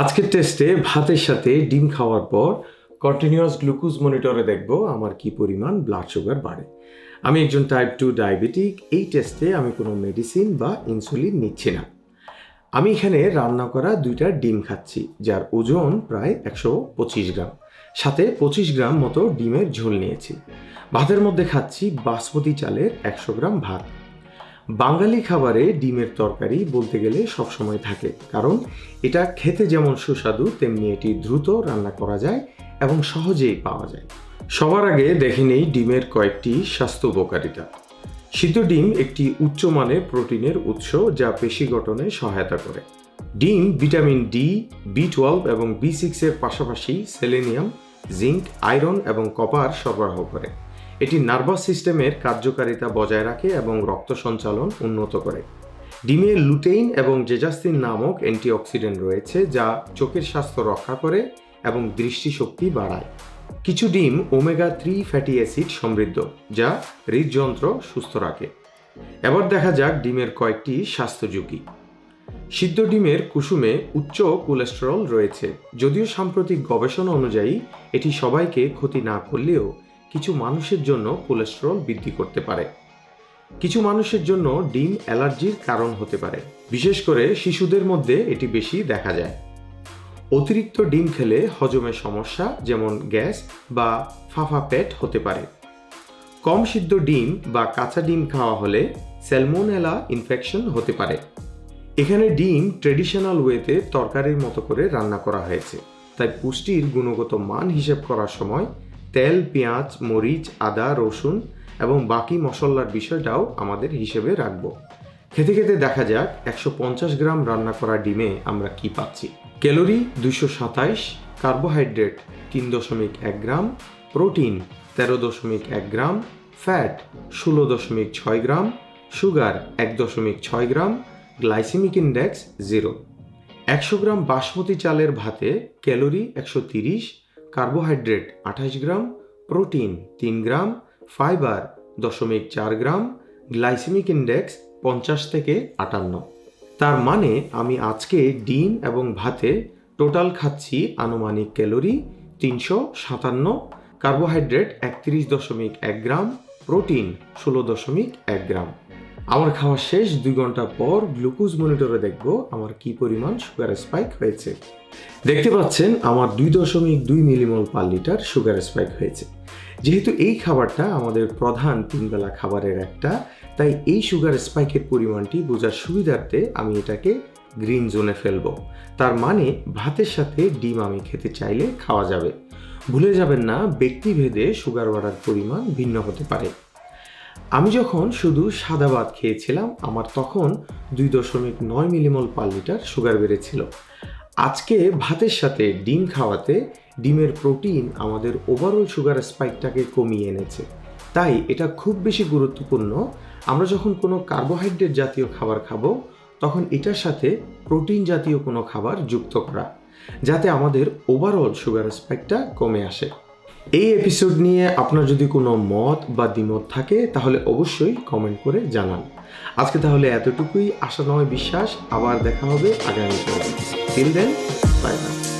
আজকের টেস্টে ভাতের সাথে ডিম খাওয়ার পর কন্টিনিউয়াস গ্লুকোজ মনিটরে দেখব আমার কি পরিমাণ ব্লাড সুগার বাড়ে। আমি একজন টাইপ টু ডায়াবেটিক এই টেস্টে আমি কোনো মেডিসিন বা ইনসুলিন নিচ্ছি না। আমি এখানে রান্না করা দুইটা ডিম খাচ্ছি, যার ওজন প্রায় একশো পঁচিশ গ্রাম। সাথে পঁচিশ গ্রাম মতো ডিমের ঝোল নিয়েছি। ভাতের মধ্যে খাচ্ছি বাসমতি চালের একশো গ্রাম ভাত। বাঙালি খাবারে ডিমের তরকারি বলতে গেলে সবসময় থাকে, কারণ এটা খেতে যেমন সুস্বাদু, তেমনি এটি দ্রুত রান্না করা যায় এবং সহজেই পাওয়া যায়। সবার আগে দেখে নেই ডিমের কয়েকটি স্বাস্থ্য উপকারিতা। সিদ্ধ ডিম একটি উচ্চমানের প্রোটিনের উৎস যা পেশি গঠনে সহায়তা করে। ডিম, ভিটামিন ডি, বি টুয়েলভ এবং বি সিক্সের পাশাপাশি সেলেনিয়াম, জিঙ্ক, আয়রন এবং কপার সরবরাহ করে। এটি নার্ভাস সিস্টেমের কার্যকারিতা বজায় রাখে এবং রক্ত সঞ্চালন উন্নত করে। ডিমে লুটেইন এবং জেজাস্তিন নামক অ্যান্টিঅক্সিডেন্ট রয়েছে যা চোখের স্বাস্থ্য রক্ষা করে এবং দৃষ্টিশক্তি বাড়ায়। কিছু ডিম ওমেগা থ্রি ফ্যাটি অ্যাসিড সমৃদ্ধ, যা হৃদযন্ত্র সুস্থ রাখে। এবার দেখা যাক ডিমের কয়েকটি স্বাস্থ্য ঝুঁকি সিদ্ধ ডিমের কুসুমে উচ্চ কোলেস্টেরল রয়েছে, যদিও সাম্প্রতিক গবেষণা অনুযায়ী এটি সবাইকে ক্ষতি না করলেও কিছু মানুষের জন্য কোলেস্টেরল বৃদ্ধি করতে পারে। কিছু মানুষের জন্য ডিম অ্যালার্জির কারণ হতে পারে। বিশেষ করে শিশুদের মধ্যে এটি বেশি দেখা যায়। অতিরিক্ত ডিম খেলে হজমের সমস্যা, যেমন গ্যাস বা ফাফা পেট হতে পারে। কম সিদ্ধ ডিম বা কাঁচা ডিম খাওয়া হলে স্যালমোনেলা ইনফেকশন হতে পারে। এখানে ডিম ট্রেডিশনাল ওয়েতে তরকারির মতো করে রান্না করা হয়েছে। তাই পুষ্টির গুণগত মান হিসেব করার সময় তেল, পেঁয়াজ, মরিচ, আদা, রসুন এবং বাকি মশলার বিষয়টাও আমাদের হিসেবে রাখব। খেতে খেতে দেখা যাক একশো পঞ্চাশ গ্রাম রান্না করা ডিমে আমরা কি পাচ্ছি। ক্যালোরি দুশো সাতাইশ, কার্বোহাইড্রেট তিন দশমিক এক গ্রাম, প্রোটিন তেরো দশমিক এক গ্রাম, ফ্যাট ষোলো দশমিক ছয় গ্রাম, সুগার এক দশমিক ছয় গ্রাম, গ্লাইসেমিক ইন্ডেক্স জিরো। একশো গ্রাম বাসমতি চালের ভাতে ক্যালোরি একশো তিরিশ কার্বোহাইড্রেট আঠাশ গ্রাম, প্রোটিন তিন গ্রাম, ফাইবার দশমিক চার গ্রাম, গ্লাইসেমিক ইন্ডেক্স পঞ্চাশ থেকে আটান্ন। তার মানে আমি আজকে ডিম এবং ভাতে টোটাল খাচ্ছি আনুমানিক ক্যালোরি তিনশো সাতান্ন, কার্বোহাইড্রেট একত্রিশ দশমিক এক গ্রাম, প্রোটিন ষোলো দশমিক এক গ্রাম। আমার খাওয়া শেষ দুই ঘণ্টা পর গ্লুকোজ মনিটরে দেখব আমার কি পরিমাণ সুগার স্পাইক হয়েছে। দেখতে পাচ্ছেন, আমার দুই দশমিক দুই millimole per litre sugar spike হয়েছে। যেহেতু এই খাবারটা আমাদের প্রধান তিনবেলা খাবারের একটা, তাই এই সুগার স্পাইকের পরিমাণটি বোঝার সুবিধার্থে আমি এটাকে গ্রিন জোনে ফেলব। তার মানে ভাতের সাথে ডিম আমি খেতে চাইলে খাওয়া যাবে। ভুলে যাবেন না, ব্যক্তিভেদে সুগার বাড়ার পরিমাণ ভিন্ন হতে পারে। আমি যখন শুধু সাদা ভাত খেয়েছিলাম, আমার তখন দুই দশমিক নয় মিলিমল পার লিটার সুগার বেড়েছিল। আজকে ভাতের সাথে ডিম খাওয়াতে ডিমের প্রোটিন আমাদের ওভারঅল সুগার স্পাইকটাকে কমিয়ে এনেছে। তাই এটা খুব বেশি গুরুত্বপূর্ণ। আমরা যখন কোনো কার্বোহাইড্রেট জাতীয় খাবার খাব, তখন এটার সাথে প্রোটিন জাতীয় কোনো খাবার যুক্ত করা, যাতে আমাদের ওভারঅল সুগার স্পাইকটা কমে আসে। এই এপিসোড নিয়ে আপনার যদি কোনো মত বা দ্বিমত থাকে, তাহলে অবশ্যই কমেন্ট করে জানান। আজকে তাহলে এতটুকুই। আশা নয়, বিশ্বাস। আবার দেখা হবে আগামী টিল দেন বাই বাই